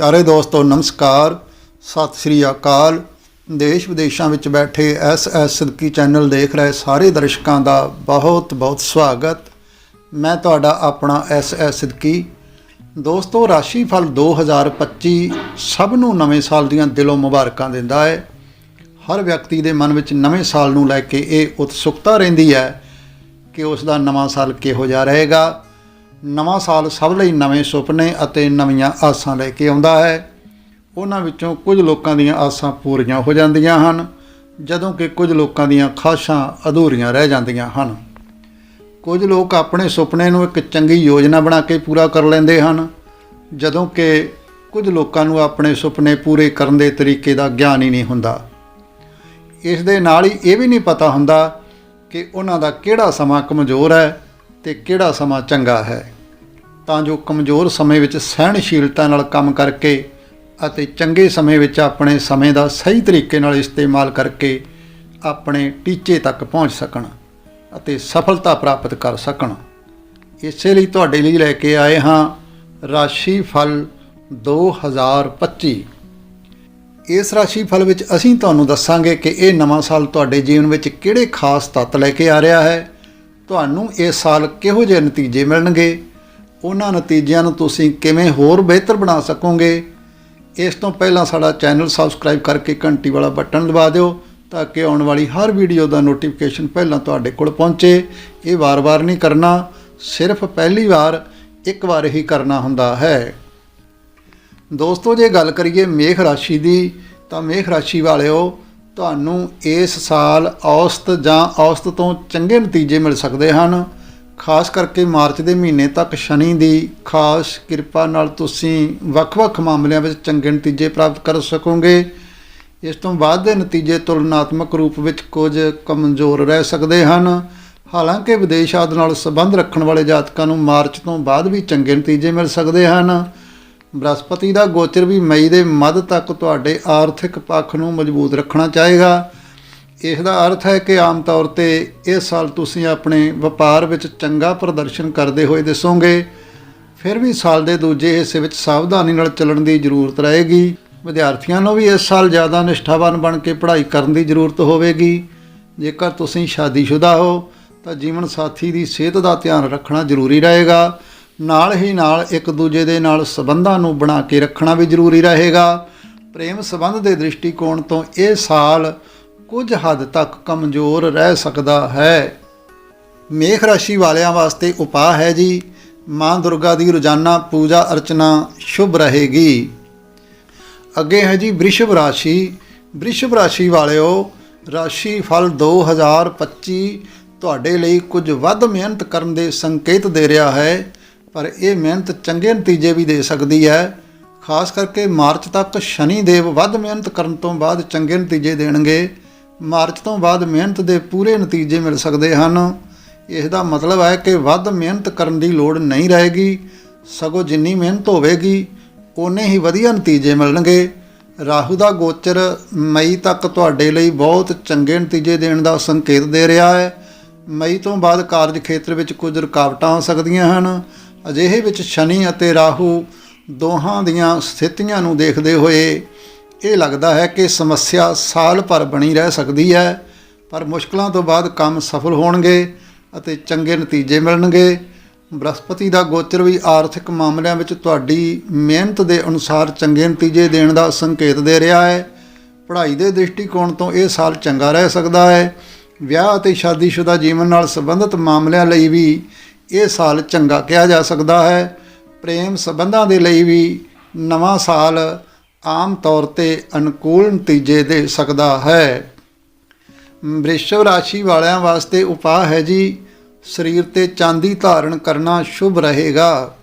ਪਿਆਰੇ ਦੋਸਤੋ, ਨਮਸਕਾਰ। ਸਤਿ ਸ੍ਰੀ ਅਕਾਲ। ਦੇਸ਼ ਵਿਦੇਸ਼ਾਂ ਵਿੱਚ ਬੈਠੇ ਐਸ ਐਸ ਸਿੱਧਕੀ ਚੈਨਲ ਦੇਖ ਰਹੇ ਸਾਰੇ ਦਰਸ਼ਕਾਂ ਦਾ ਬਹੁਤ ਬਹੁਤ ਸਵਾਗਤ। ਮੈਂ ਤੁਹਾਡਾ ਆਪਣਾ ਐਸ ਐਸ ਸਿੱਧਕੀ ਦੋਸਤੋ ਰਾਸ਼ੀ ਫਲ 2025 ਸਭ ਨੂੰ ਨਵੇਂ ਸਾਲ ਦੀਆਂ ਦਿਲੋਂ ਮੁਬਾਰਕਾਂ ਦਿੰਦਾ ਹੈ। ਹਰ ਵਿਅਕਤੀ ਦੇ ਮਨ ਵਿੱਚ ਨਵੇਂ ਸਾਲ ਨੂੰ ਲੈ ਕੇ ਇਹ ਉਤਸੁਕਤਾ ਰਹਿੰਦੀ ਹੈ ਕਿ ਉਸ ਦਾ ਨਵਾਂ ਸਾਲ ਕਿਹੋ ਜਿਹਾ ਰਹੇਗਾ। ਨਵਾਂ ਸਾਲ ਸਭ ਲਈ ਨਵੇਂ ਸੁਪਨੇ ਅਤੇ ਨਵੀਆਂ ਆਸਾਂ ਲੈ ਕੇ ਆਉਂਦਾ ਹੈ। ਉਹਨਾਂ ਵਿੱਚੋਂ ਕੁਝ ਲੋਕਾਂ ਦੀਆਂ ਆਸਾਂ ਪੂਰੀਆਂ ਹੋ ਜਾਂਦੀਆਂ ਹਨ, ਜਦੋਂ ਕਿ ਕੁਝ ਲੋਕਾਂ ਦੀਆਂ ਖਾਸ਼ਾਂ ਅਧੂਰੀਆਂ ਰਹਿ ਜਾਂਦੀਆਂ ਹਨ। ਕੁਝ ਲੋਕ ਆਪਣੇ ਸੁਪਨੇ ਨੂੰ ਇੱਕ ਚੰਗੀ ਯੋਜਨਾ ਬਣਾ ਕੇ ਪੂਰਾ ਕਰ ਲੈਂਦੇ ਹਨ, ਜਦੋਂ ਕਿ ਕੁਝ ਲੋਕਾਂ ਨੂੰ ਆਪਣੇ ਸੁਪਨੇ ਪੂਰੇ ਕਰਨ ਦੇ ਤਰੀਕੇ ਦਾ ਗਿਆਨ ਹੀ ਨਹੀਂ ਹੁੰਦਾ। ਇਸ ਦੇ ਨਾਲ ਹੀ ਇਹ ਵੀ ਨਹੀਂ ਪਤਾ ਹੁੰਦਾ ਕਿ ਉਹਨਾਂ ਦਾ ਕਿਹੜਾ ਸਮਾਂ ਕਮਜ਼ੋਰ ਹੈ ਤੇ ਕਿਹੜਾ ਸਮਾਂ ਚੰਗਾ ਹੈ? ਤਾਂ ਜੋ ਕਮਜ਼ੋਰ ਸਮੇਂ ਵਿੱਚ ਸਹਿਣਸ਼ੀਲਤਾ ਨਾਲ ਕੰਮ ਕਰਕੇ ਅਤੇ ਚੰਗੇ ਸਮੇਂ ਵਿੱਚ ਆਪਣੇ ਸਮੇਂ ਦਾ ਸਹੀ ਤਰੀਕੇ ਨਾਲ ਇਸਤੇਮਾਲ ਕਰਕੇ ਆਪਣੇ ਟੀਚੇ ਤੱਕ ਪਹੁੰਚ ਸਕਣ ਅਤੇ ਸਫਲਤਾ ਪ੍ਰਾਪਤ ਕਰ ਸਕਣ। ਇਸੇ ਲਈ ਤੁਹਾਡੇ ਲਈ ਲੈ ਕੇ ਆਏ ਹਾਂ ਰਾਸ਼ੀ ਫਲ 2025 ਇਸ ਰਾਸ਼ੀ ਫਲ ਵਿੱਚ ਅਸੀਂ ਤੁਹਾਨੂੰ ਦੱਸਾਂਗੇ ਕਿ ਇਹ ਨਵਾਂ ਸਾਲ ਤੁਹਾਡੇ ਜੀਵਨ ਵਿੱਚ ਕਿਹੜੇ ਖਾਸ ਤੱਤ ਲੈ ਕੇ ਆ ਰਿਹਾ ਹੈ ਤੁਹਾਨੂੰ ਇਸ ਸਾਲ ਕਿਹੋ ਜਿਹੇ ਨਤੀਜੇ ਮਿਲਣਗੇ? ਉਹਨਾਂ ਨਤੀਜਿਆਂ ਨੂੰ ਤੁਸੀਂ ਕਿਵੇਂ ਹੋਰ ਬਿਹਤਰ ਬਣਾ ਸਕੋਗੇ? ਇਸ ਤੋਂ ਪਹਿਲਾਂ ਸਾਡਾ ਚੈਨਲ ਸਬਸਕ੍ਰਾਈਬ ਕਰਕੇ ਘੰਟੀ ਵਾਲਾ ਬਟਨ ਦਬਾ ਦਿਓ ਤਾਂ ਕਿ ਆਉਣ ਵਾਲੀ ਹਰ ਵੀਡੀਓ ਦਾ ਨੋਟੀਫਿਕੇਸ਼ਨ ਪਹਿਲਾਂ ਤੁਹਾਡੇ ਕੋਲ ਪਹੁੰਚੇ। ਇਹ ਵਾਰ-ਵਾਰ ਨਹੀਂ ਕਰਨਾ, ਸਿਰਫ ਪਹਿਲੀ ਵਾਰ ਇੱਕ ਵਾਰ ਹੀ ਕਰਨਾ ਹੁੰਦਾ ਹੈ। ਦੋਸਤੋ, ਜੇ ਗੱਲ ਕਰੀਏ ਮੇਖ ਰਾਸ਼ੀ ਦੀ, ਤਾਂ ਮੇਖ ਰਾਸ਼ੀ ਵਾਲਿਓ ਤੁਹਾਨੂੰ ਇਸ ਸਾਲ ਔਸਤ ਜਾਂ ਔਸਤ ਤੋਂ ਚੰਗੇ ਨਤੀਜੇ ਮਿਲ ਸਕਦੇ ਹਨ। ਖਾਸ ਕਰਕੇ ਮਾਰਚ ਦੇ ਮਹੀਨੇ ਤੱਕ ਸ਼ਨੀ ਦੀ ਖਾਸ ਕਿਰਪਾ ਨਾਲ ਤੁਸੀਂ ਵੱਖ-ਵੱਖ ਮਾਮਲਿਆਂ ਵਿੱਚ ਚੰਗੇ ਨਤੀਜੇ ਪ੍ਰਾਪਤ ਕਰ ਸਕੋਗੇ। ਇਸ ਤੋਂ ਬਾਅਦ ਦੇ ਨਤੀਜੇ ਤੁਲਨਾਤਮਕ ਰੂਪ ਵਿੱਚ ਕੁਝ ਕਮਜ਼ੋਰ ਰਹਿ ਸਕਦੇ ਹਨ। ਹਾਲਾਂਕਿ ਵਿਦੇਸ਼ ਆਦਿ ਨਾਲ ਸੰਬੰਧ ਰੱਖਣ ਵਾਲੇ ਜਾਤਕਾਂ ਨੂੰ ਮਾਰਚ ਤੋਂ ਬਾਅਦ ਵੀ ਚੰਗੇ ਨਤੀਜੇ ਮਿਲ ਸਕਦੇ ਹਨ। ਬ੍ਰਹਸਪਤੀ ਦਾ ਗੋਚਰ ਵੀ ਮਈ ਦੇ ਮੱਧ ਤੱਕ ਤੁਹਾਡੇ ਆਰਥਿਕ ਪੱਖ ਨੂੰ ਮਜ਼ਬੂਤ ਰੱਖਣਾ ਚਾਹੇਗਾ। ਇਸ ਦਾ ਅਰਥ ਹੈ ਕਿ ਆਮ ਤੌਰ ਤੇ ਇਸ ਸਾਲ ਤੁਸੀਂ ਆਪਣੇ ਵਪਾਰ ਵਿੱਚ ਚੰਗਾ ਪ੍ਰਦਰਸ਼ਨ ਕਰਦੇ ਹੋਏ ਦਿਸੋਗੇ। ਫਿਰ ਵੀ ਸਾਲ ਦੇ ਦੂਜੇ ਹਿੱਸੇ ਵਿੱਚ ਸਾਵਧਾਨੀ ਨਾਲ ਚੱਲਣ ਦੀ ਜ਼ਰੂਰਤ ਰਹੇਗੀ। ਵਿਦਿਆਰਥੀਆਂ ਨੂੰ ਵੀ ਇਸ ਸਾਲ ਜ਼ਿਆਦਾ ਨਿਸ਼ਠਾਵਾਨ ਬਣ ਕੇ ਪੜ੍ਹਾਈ ਕਰਨ ਦੀ ਜ਼ਰੂਰਤ ਹੋਵੇਗੀ। ਜੇਕਰ ਤੁਸੀਂ ਸ਼ਾਦੀशुदा ਹੋ, ਤਾਂ ਜੀਵਨ ਸਾਥੀ ਦੀ ਸਿਹਤ ਦਾ ਧਿਆਨ ਰੱਖਣਾ ਜ਼ਰੂਰੀ ਰਹੇਗਾ। ਨਾਲ ਹੀ ਨਾਲ ਇੱਕ ਦੂਜੇ ਦੇ ਨਾਲ ਸਬੰਧਾਂ ਨੂੰ ਬਣਾ ਕੇ ਰੱਖਣਾ ਵੀ ਜ਼ਰੂਰੀ ਰਹੇਗਾ। ਪ੍ਰੇਮ ਸੰਬੰਧ ਦੇ ਦ੍ਰਿਸ਼ਟੀਕੋਣ ਤੋਂ ਇਹ ਸਾਲ ਕੁਝ ਹੱਦ ਤੱਕ ਕਮਜ਼ੋਰ ਰਹਿ ਸਕਦਾ ਹੈ। ਮੇਖ ਰਾਸ਼ੀ ਵਾਲਿਆਂ ਵਾਸਤੇ ਉਪਾਅ ਹੈ ਜੀ। ਮਾਂ ਦੁਰਗਾ ਦੀ ਰੋਜ਼ਾਨਾ ਪੂਜਾ ਅਰਚਨਾ ਸ਼ੁਭ ਰਹੇਗੀ। ਅੱਗੇ ਹੈ ਜੀ ਵ੍ਰਿਸ਼ਭ ਰਾਸ਼ੀ। ਵ੍ਰਿਸ਼ਭ ਰਾਸ਼ੀ ਵਾਲਿਓ, ਰਾਸ਼ੀ ਫਲ 2025 ਤੁਹਾਡੇ ਲਈ ਕੁਝ ਵੱਧ ਮਿਹਨਤ ਕਰਨ ਦੇ ਸੰਕੇਤ ਦੇ ਰਿਹਾ ਹੈ। ਪਰ ਇਹ ਮਿਹਨਤ ਚੰਗੇ ਨਤੀਜੇ ਵੀ ਦੇ ਸਕਦੀ ਹੈ। ਖਾਸ ਕਰਕੇ ਮਾਰਚ ਤੱਕ ਸ਼ਨੀ ਦੇਵ ਵੱਧ ਮਿਹਨਤ ਕਰਨ ਤੋਂ ਬਾਅਦ ਚੰਗੇ ਨਤੀਜੇ ਦੇਣਗੇ। ਮਾਰਚ ਤੋਂ ਬਾਅਦ ਮਿਹਨਤ ਦੇ ਪੂਰੇ ਨਤੀਜੇ ਮਿਲ ਸਕਦੇ ਹਨ। ਇਸ ਦਾ ਮਤਲਬ ਹੈ ਕਿ ਵੱਧ ਮਿਹਨਤ ਕਰਨ ਦੀ ਲੋੜ ਨਹੀਂ ਰਹੇਗੀ। ਸਗੋਂ ਜਿੰਨੀ ਮਿਹਨਤ ਹੋਵੇਗੀ, ਓਨੇ ਹੀ ਵਧੀਆ ਨਤੀਜੇ ਮਿਲਣਗੇ। ਰਾਹੂ ਦਾ ਗੋਚਰ ਮਈ ਤੱਕ ਤੁਹਾਡੇ ਲਈ ਬਹੁਤ ਚੰਗੇ ਨਤੀਜੇ ਦੇਣ ਦਾ ਸੰਕੇਤ ਦੇ ਰਿਹਾ ਹੈ। ਮਈ ਤੋਂ ਬਾਅਦ ਕਾਰਜ ਖੇਤਰ ਵਿੱਚ ਕੁਝ ਰੁਕਾਵਟਾਂ ਹੋ ਸਕਦੀਆਂ ਹਨ। ਅਜਿਹੇ ਵਿੱਚ ਸ਼ਨੀ ਅਤੇ ਰਾਹੂ ਦੋਹਾਂ ਦੀਆਂ ਸਥਿਤੀਆਂ ਨੂੰ ਦੇਖਦੇ ਹੋਏ ਇਹ ਲੱਗਦਾ ਹੈ ਕਿ ਸਮੱਸਿਆ ਸਾਲ ਭਰ ਬਣੀ ਰਹਿ ਸਕਦੀ ਹੈ, ਪਰ ਮੁਸ਼ਕਲਾਂ ਤੋਂ ਬਾਅਦ ਕੰਮ ਸਫਲ ਹੋਣਗੇ ਅਤੇ ਚੰਗੇ ਨਤੀਜੇ ਮਿਲਣਗੇ। ਬ੍ਰਹਸਪਤੀ ਦਾ ਗੋਚਰ ਵੀ ਆਰਥਿਕ ਮਾਮਲਿਆਂ ਵਿੱਚ ਤੁਹਾਡੀ ਮਿਹਨਤ ਦੇ ਅਨੁਸਾਰ ਚੰਗੇ ਨਤੀਜੇ ਦੇਣ ਦਾ ਸੰਕੇਤ ਦੇ ਰਿਹਾ ਹੈ। ਪੜ੍ਹਾਈ ਦੇ ਦ੍ਰਿਸ਼ਟੀਕੋਣ ਤੋਂ ਇਹ ਸਾਲ ਚੰਗਾ ਰਹਿ ਸਕਦਾ ਹੈ। ਵਿਆਹ ਅਤੇ ਸ਼ਾਦੀशुदा ਜੀਵਨ ਨਾਲ ਸੰਬੰਧਿਤ ਮਾਮਲਿਆਂ ਲਈ ਵੀ ਇਹ ਸਾਲ ਚੰਗਾ ਕਿਹਾ ਜਾ ਸਕਦਾ ਹੈ। ਪ੍ਰੇਮ ਸੰਬੰਧਾਂ ਦੇ ਲਈ ਵੀ ਨਵਾਂ ਸਾਲ ਆਮ ਤੌਰ ਤੇ ਅਨੁਕੂਲ ਨਤੀਜੇ ਦੇ ਸਕਦਾ ਹੈ। ਵ੍ਰਿਸ਼ਭ ਰਾਸ਼ੀ ਵਾਲਿਆਂ ਵਾਸਤੇ ਉਪਾਅ ਹੈ ਜੀ, ਸਰੀਰ ਤੇ ਚਾਂਦੀ ਧਾਰਨ ਕਰਨਾ ਸ਼ੁਭ ਰਹੇਗਾ।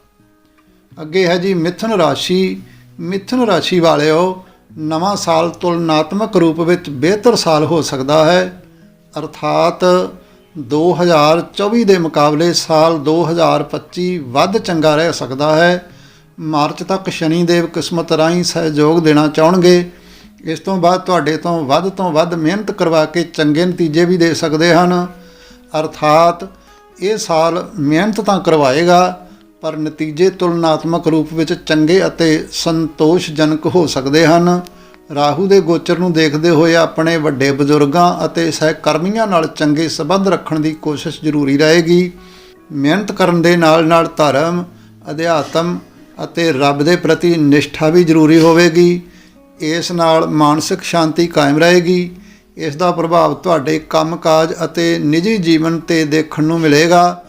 ਅੱਗੇ ਹੈ ਜੀ ਮਿਥੁਨ ਰਾਸ਼ੀ। ਮਿਥੁਨ ਰਾਸ਼ੀ ਵਾਲਿਓ, ਨਵਾਂ ਸਾਲ ਤੁਲਨਾਤਮਕ ਰੂਪ ਵਿੱਚ ਬਿਹਤਰ ਸਾਲ ਹੋ ਸਕਦਾ ਹੈ। ਅਰਥਾਤ 2024 ਦੇ ਮੁਕਾਬਲੇ ਸਾਲ 2025 ਵੱਧ ਚੰਗਾ ਰਹਿ ਸਕਦਾ ਹੈ। ਮਾਰਚ ਤੱਕ ਸ਼ਨੀ ਦੇਵ ਕਿਸਮਤ ਰਾਹੀਂ ਸਹਿਯੋਗ ਦੇਣਾ ਚਾਹਣਗੇ। ਇਸ ਤੋਂ ਬਾਅਦ ਤੁਹਾਡੇ ਤੋਂ ਵੱਧ ਤੋਂ ਵੱਧ ਮਿਹਨਤ ਕਰਵਾ ਕੇ ਚੰਗੇ ਨਤੀਜੇ ਵੀ ਦੇ ਸਕਦੇ ਹਨ। ਅਰਥਾਤ ਇਹ ਸਾਲ ਮਿਹਨਤ ਤਾਂ ਕਰਵਾਏਗਾ, ਪਰ ਨਤੀਜੇ ਤੁਲਨਾਤਮਕ ਰੂਪ ਵਿੱਚ ਚੰਗੇ ਅਤੇ ਸੰਤੋਸ਼ਜਨਕ ਹੋ ਸਕਦੇ ਹਨ। ਰਾਹੂ ਦੇ ਗੋਚਰ ਨੂੰ ਦੇਖਦੇ ਹੋਏ ਆਪਣੇ ਵੱਡੇ ਬਜ਼ੁਰਗਾਂ ਅਤੇ ਸਹਿਕਰਮੀਆਂ ਨਾਲ ਚੰਗੇ ਸਬੰਧ ਰੱਖਣ ਦੀ ਕੋਸ਼ਿਸ਼ ਜ਼ਰੂਰੀ ਰਹੇਗੀ। ਮਿਹਨਤ ਕਰਨ ਦੇ ਨਾਲ-ਨਾਲ ਧਰਮ, ਅਧਿਆਤਮ ਅਤੇ ਰੱਬ ਦੇ ਪ੍ਰਤੀ ਨਿਸ਼ਠਾ ਵੀ ਜ਼ਰੂਰੀ ਹੋਵੇਗੀ। ਇਸ ਨਾਲ ਮਾਨਸਿਕ ਸ਼ਾਂਤੀ ਕਾਇਮ ਰਹੇਗੀ। ਇਸ ਦਾ ਪ੍ਰਭਾਵ ਤੁਹਾਡੇ ਕੰਮਕਾਜ ਅਤੇ ਨਿੱਜੀ ਜੀਵਨ ਤੇ ਦੇਖਣ ਨੂੰ ਮਿਲੇਗਾ।